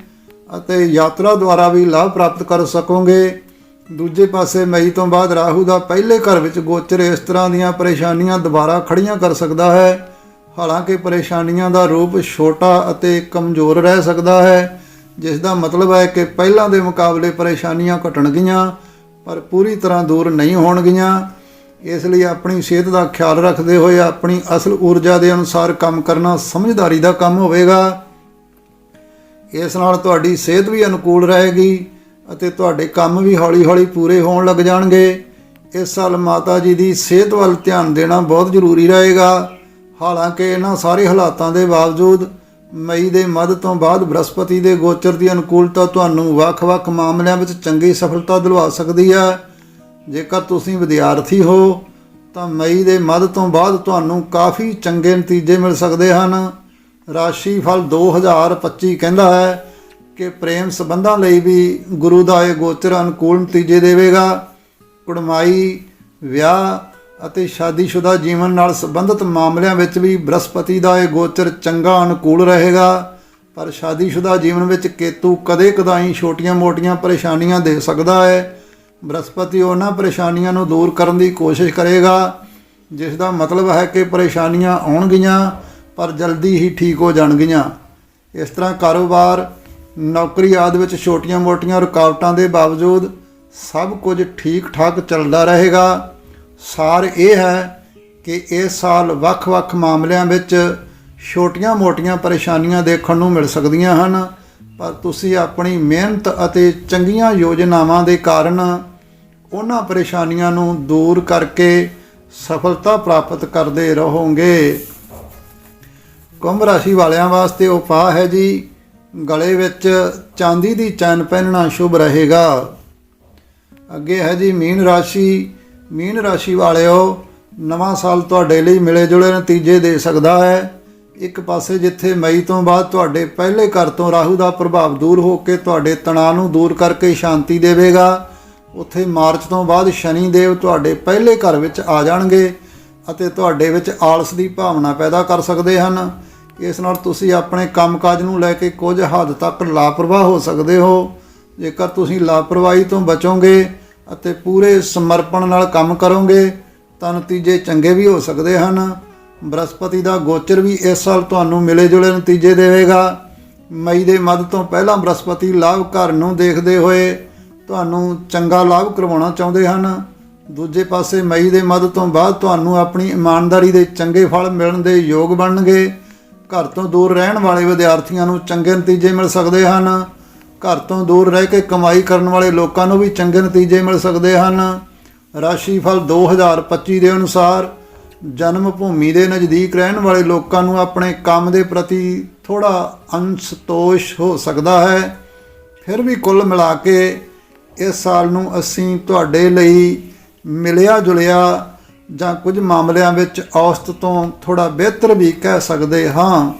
ਅਤੇ ਯਾਤਰਾ ਦੁਆਰਾ ਵੀ ਲਾਭ ਪ੍ਰਾਪਤ ਕਰ ਸਕੋਗੇ। ਦੂਜੇ ਪਾਸੇ ਮਈ ਤੋਂ ਬਾਅਦ ਰਾਹੂ ਦਾ ਪਹਿਲੇ ਘਰ ਵਿੱਚ ਗੋਚਰ ਇਸ ਤਰ੍ਹਾਂ ਦੀਆਂ ਪਰੇਸ਼ਾਨੀਆਂ ਦੁਬਾਰਾ ਖੜੀਆਂ ਕਰ ਸਕਦਾ ਹੈ। ਹਾਲਾਂਕਿ ਪਰੇਸ਼ਾਨੀਆਂ ਦਾ ਰੂਪ ਛੋਟਾ ਅਤੇ ਕਮਜ਼ੋਰ ਰਹਿ ਸਕਦਾ ਹੈ, ਜਿਸ ਦਾ ਮਤਲਬ ਹੈ ਕਿ ਪਹਿਲਾਂ ਦੇ ਮੁਕਾਬਲੇ ਪਰੇਸ਼ਾਨੀਆਂ ਘਟਣਗੀਆਂ, ਪਰ ਪੂਰੀ ਤਰ੍ਹਾਂ ਦੂਰ ਨਹੀਂ ਹੋਣਗੀਆਂ। ਇਸ ਲਈ ਆਪਣੀ ਸਿਹਤ ਦਾ ਖਿਆਲ ਰੱਖਦੇ ਹੋਏ ਆਪਣੀ ਅਸਲ ਊਰਜਾ ਦੇ ਅਨੁਸਾਰ ਕੰਮ ਕਰਨਾ ਸਮਝਦਾਰੀ ਦਾ ਕੰਮ ਹੋਵੇਗਾ। ਇਸ ਨਾਲ ਤੁਹਾਡੀ ਸਿਹਤ ਵੀ ਅਨੁਕੂਲ ਰਹੇਗੀ ਅਤੇ ਤੁਹਾਡੇ ਕੰਮ ਵੀ ਹੌਲੀ-ਹੌਲੀ ਪੂਰੇ ਹੋਣ ਲੱਗ ਜਾਣਗੇ। ਇਸ ਸਾਲ ਮਾਤਾ ਜੀ ਦੀ ਸਿਹਤ ਵੱਲ ਧਿਆਨ ਦੇਣਾ ਬਹੁਤ ਜ਼ਰੂਰੀ ਰਹੇਗਾ। ਹਾਲਾਂਕਿ ਇਹਨਾਂ ਸਾਰੇ ਹਾਲਾਤਾਂ ਦੇ ਬਾਵਜੂਦ ਮਈ ਦੇ ਮੱਧ ਤੋਂ ਬਾਅਦ ਬ੍ਰਹਸਪਤੀ ਦੇ ਗੋਚਰ ਦੀ ਅਨੁਕੂਲਤਾ ਤੁਹਾਨੂੰ ਵੱਖ-ਵੱਖ ਮਾਮਲਿਆਂ ਵਿੱਚ ਚੰਗੀ ਸਫਲਤਾ ਦਿਲਵਾ ਸਕਦੀ ਹੈ। ਜੇਕਰ ਤੁਸੀਂ ਵਿਦਿਆਰਥੀ ਹੋ, ਤਾਂ ਮਈ ਦੇ ਮੱਧ ਤੋਂ ਬਾਅਦ ਤੁਹਾਨੂੰ ਕਾਫੀ ਚੰਗੇ ਨਤੀਜੇ ਮਿਲ ਸਕਦੇ ਹਨ। ਰਾਸ਼ੀ ਫਲ 2025 ਕਹਿੰਦਾ ਹੈ ਕਿ ਪ੍ਰੇਮ ਸੰਬੰਧਾਂ ਲਈ ਵੀ ਗੁਰੂ ਦਾ ਇਹ ਗੋਚਰ ਅਨੁਕੂਲ ਨਤੀਜੇ ਦੇਵੇਗਾ। ਕੁੜਮਾਈ, ਵਿਆਹ ਅਤੇ ਸ਼ਾਦੀशुदा ਜੀਵਨ ਨਾਲ ਸੰਬੰਧਿਤ ਮਾਮਲਿਆਂ ਵਿੱਚ ਵੀ ਬ੍ਰਹਸਪਤੀ ਦਾ ਇਹ ਗੋਚਰ ਚੰਗਾ ਅਨੁਕੂਲ ਰਹੇਗਾ। ਪਰ ਸ਼ਾਦੀशुदा ਜੀਵਨ ਵਿੱਚ ਕੇਤੂ ਕਦੇ ਕਦਾਈ ਛੋਟੀਆਂ-ਮੋਟੀਆਂ ਪਰੇਸ਼ਾਨੀਆਂ ਦੇ ਸਕਦਾ ਹੈ। ਬ੍ਰਹਸਪਤੀ ਉਹਨਾਂ ਪਰੇਸ਼ਾਨੀਆਂ ਨੂੰ ਦੂਰ ਕਰਨ ਦੀ ਕੋਸ਼ਿਸ਼ ਕਰੇਗਾ, ਜਿਸ ਦਾ ਮਤਲਬ ਹੈ ਕਿ ਪਰੇਸ਼ਾਨੀਆਂ ਆਉਣਗੀਆਂ, ਪਰ ਜਲਦੀ ਹੀ ਠੀਕ ਹੋ ਜਾਣਗੀਆਂ। ਇਸ ਤਰ੍ਹਾਂ ਕਾਰੋਬਾਰ, ਨੌਕਰੀ ਆਦਿ ਵਿੱਚ ਛੋਟੀਆਂ-ਮੋਟੀਆਂ ਰੁਕਾਵਟਾਂ ਦੇ ਬਾਵਜੂਦ ਸਭ ਕੁਝ ਠੀਕ-ਠਾਕ ਚੱਲਦਾ ਰਹੇਗਾ। ਸਾਰ ਇਹ ਹੈ ਕਿ ਇਸ ਸਾਲ ਵੱਖ-ਵੱਖ ਮਾਮਲਿਆਂ ਵਿੱਚ ਛੋਟੀਆਂ-ਮੋਟੀਆਂ ਪਰੇਸ਼ਾਨੀਆਂ ਦੇਖਣ ਨੂੰ ਮਿਲ ਸਕਦੀਆਂ ਹਨ, ਪਰ ਤੁਸੀਂ ਆਪਣੀ ਮਿਹਨਤ ਅਤੇ ਚੰਗੀਆਂ ਯੋਜਨਾਵਾਂ ਦੇ ਕਾਰਨ ਉਹਨਾਂ ਪਰੇਸ਼ਾਨੀਆਂ ਨੂੰ ਦੂਰ ਕਰਕੇ ਸਫਲਤਾ ਪ੍ਰਾਪਤ ਕਰਦੇ ਰਹੋਗੇ। ਕੁੰਭ ਰਾਸ਼ੀ ਵਾਲਿਆਂ ਵਾਸਤੇ ਉਪਾਅ ਹੈ ਜੀ। ਗਲੇ ਵਿੱਚ ਚਾਂਦੀ ਦੀ ਚੈਨ ਪਹਿਨਣਾ ਸ਼ੁਭ ਰਹੇਗਾ। ਅੱਗੇ ਹੈ ਜੀ ਮੀਨ ਰਾਸ਼ੀ। ਮੀਨ ਰਾਸ਼ੀ ਵਾਲਿਓ, ਨਵਾਂ ਸਾਲ ਤੁਹਾਡੇ ਲਈ ਮਿਲੇ ਜੁਲੇ ਨਤੀਜੇ ਦੇ ਸਕਦਾ ਹੈ। ਇੱਕ ਪਾਸੇ ਜਿੱਥੇ ਮਈ ਤੋਂ ਬਾਅਦ ਤੁਹਾਡੇ ਪਹਿਲੇ ਘਰ ਤੋਂ ਰਾਹੂ ਦਾ ਪ੍ਰਭਾਵ ਦੂਰ ਹੋ ਕੇ ਤੁਹਾਡੇ ਤਣਾਅ ਨੂੰ ਦੂਰ ਕਰਕੇ ਸ਼ਾਂਤੀ ਦੇਵੇਗਾ। ਉੱਥੇ ਮਾਰਚ ਤੋਂ ਬਾਅਦ ਸ਼ਨੀ ਦੇਵ ਤੁਹਾਡੇ ਪਹਿਲੇ ਘਰ ਵਿੱਚ ਆ ਜਾਣਗੇ ਅਤੇ ਤੁਹਾਡੇ ਵਿੱਚ ਆਲਸ ਦੀ ਭਾਵਨਾ ਪੈਦਾ ਕਰ ਸਕਦੇ ਹਨ। ਇਸ ਨਾਲ ਤੁਸੀਂ ਆਪਣੇ ਕੰਮਕਾਜ ਨੂੰ ਲੈ ਕੇ ਕੁਝ ਹੱਦ ਤੱਕ ਲਾਪਰਵਾਹ ਹੋ ਸਕਦੇ ਹੋ। ਜੇਕਰ ਤੁਸੀਂ ਲਾਪਰਵਾਹੀ ਤੋਂ ਬਚੋਗੇ ਅਤੇ ਪੂਰੇ ਸਮਰਪਣ ਨਾਲ ਕੰਮ ਕਰੋਗੇ, ਤਾਂ ਨਤੀਜੇ ਚੰਗੇ ਵੀ ਹੋ ਸਕਦੇ ਹਨ। ਬ੍ਰਹਸਪਤੀ ਦਾ ਗੋਚਰ ਵੀ ਇਸ ਸਾਲ ਤੁਹਾਨੂੰ ਮਿਲੇ ਜੁਲੇ ਨਤੀਜੇ ਦੇਵੇਗਾ। ਮਈ ਦੇ ਮੱਧ ਤੋਂ ਪਹਿਲਾਂ ਬ੍ਰਹਸਪਤੀ ਲਾਭ ਘਰ ਨੂੰ ਦੇਖਦੇ ਹੋਏ ਤੁਹਾਨੂੰ ਚੰਗਾ ਲਾਭ ਕਰਵਾਉਣਾ ਚਾਹੁੰਦੇ ਹਨ। ਦੂਜੇ ਪਾਸੇ ਮਈ ਦੇ ਮੱਧ ਤੋਂ ਬਾਅਦ ਤੁਹਾਨੂੰ ਆਪਣੀ ਇਮਾਨਦਾਰੀ ਦੇ ਚੰਗੇ ਫਲ ਮਿਲਣ ਦੇ ਯੋਗ ਬਣਨਗੇ। ਘਰ ਤੋਂ ਦੂਰ ਰਹਿਣ ਵਾਲੇ ਵਿਦਿਆਰਥੀਆਂ ਨੂੰ ਚੰਗੇ ਨਤੀਜੇ ਮਿਲ ਸਕਦੇ ਹਨ। ਘਰ ਤੋਂ ਦੂਰ ਰਹਿ ਕੇ ਕਮਾਈ ਕਰਨ ਵਾਲੇ ਲੋਕਾਂ ਨੂੰ ਵੀ ਚੰਗੇ ਨਤੀਜੇ ਮਿਲ ਸਕਦੇ ਹਨ। ਰਾਸ਼ੀ ਫਲ 2025 ਦੇ ਅਨੁਸਾਰ ਜਨਮ ਭੂਮੀ ਦੇ ਨਜ਼ਦੀਕ ਰਹਿਣ ਵਾਲੇ ਲੋਕਾਂ ਨੂੰ ਆਪਣੇ ਕੰਮ ਦੇ ਪ੍ਰਤੀ ਥੋੜਾ ਅੰਸਤੋਸ਼ ਹੋ ਸਕਦਾ ਹੈ। ਫਿਰ ਵੀ ਕੁੱਲ ਮਿਲਾ ਕੇ ਇਸ ਸਾਲ ਨੂੰ ਅਸੀਂ ਤੁਹਾਡੇ ਲਈ ਮਿਲਿਆ ਜੁਲਿਆ ਜਾਂ ਕੁਝ ਮਾਮਲਿਆਂ ਵਿੱਚ ਔਸਤ ਤੋਂ ਥੋੜਾ ਬਿਹਤਰ ਵੀ ਕਹਿ ਸਕਦੇ ਹਾਂ।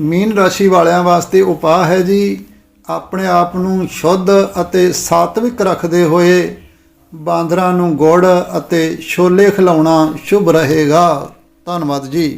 ਮੀਨ ਰਾਸ਼ੀ ਵਾਲਿਆਂ ਵਾਸਤੇ ਉਪਾਅ ਹੈ ਜੀ, ਆਪਣੇ ਆਪ ਨੂੰ ਸ਼ੁੱਧ ਅਤੇ ਸਾਤਵਿਕ ਰੱਖਦੇ ਹੋਏ ਬਾਂਦਰਾਂ ਨੂੰ ਗੁੜ ਅਤੇ ਛੋਲੇ ਖਿਲਾਉਣਾ ਸ਼ੁਭ ਰਹੇਗਾ। ਧੰਨਵਾਦ ਜੀ।